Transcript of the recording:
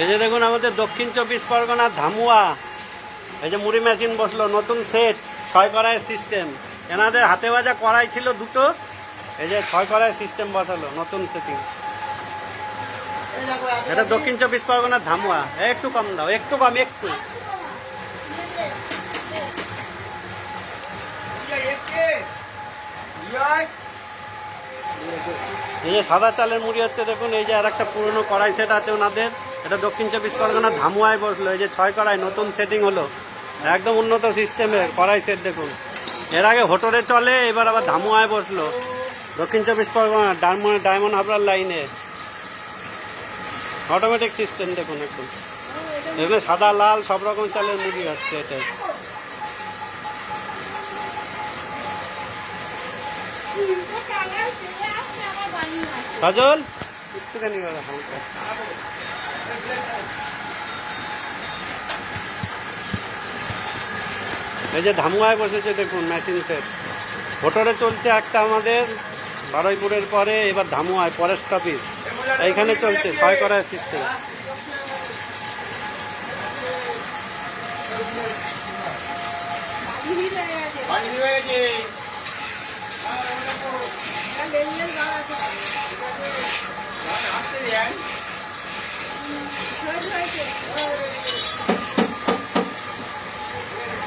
এই যে দেখুন আমাদের দক্ষিণ চব্বিশ পরগনার ধামুয়া। এই যে মুড়ি মেশিন বসল, নতুন সেট ছয় কড়াইয়ের সিস্টেম এনাদের হাতে ভাজা কড়াই ছিল দুটো, এই যে ছয় কড়াইয়ের সিস্টেম বসালো, নতুন সেটিং এটা দক্ষিণ চব্বিশ পরগনার ধামুয়া। একটু কম দাও, একটু কম, একটু। এই যে সাদা চালের মুড়ি হচ্ছে, দেখুন, এই যে আর একটা পুরনো কড়াই সেট আছে ওনাদের। এটা দক্ষিণ চব্বিশ পরগনার ধামুয়ায় বসল। এই যে ছয় কড়াই নতুন সেটিং হলো। একদম উন্নত সিস্টেমের কড়াই সেট দেখুন। এর আগে হোটরে চলে এবার আবার ধামুয়ায় বসল। দক্ষিণ চব্বিশ পরগনা ডায়মন্ড ডায়মন্ড হাবড়ার লাইনে। অটোমেটিক সিস্টেম দেখুন একটু এখানে সাদা লাল সব রকম চালের মুড়ি হচ্ছে এটা সজল? একটুখানি হালকা। এই যে ধামুয়ায় বসেছে দেখুন মেশিন সেট ভোটরে চলছে একটা আমাদের বারুইপুরের পরে, এবার ধামুয়ায় ফরেস্ট অফিস এইখানে চলছে, ছয় করার সিস্টেম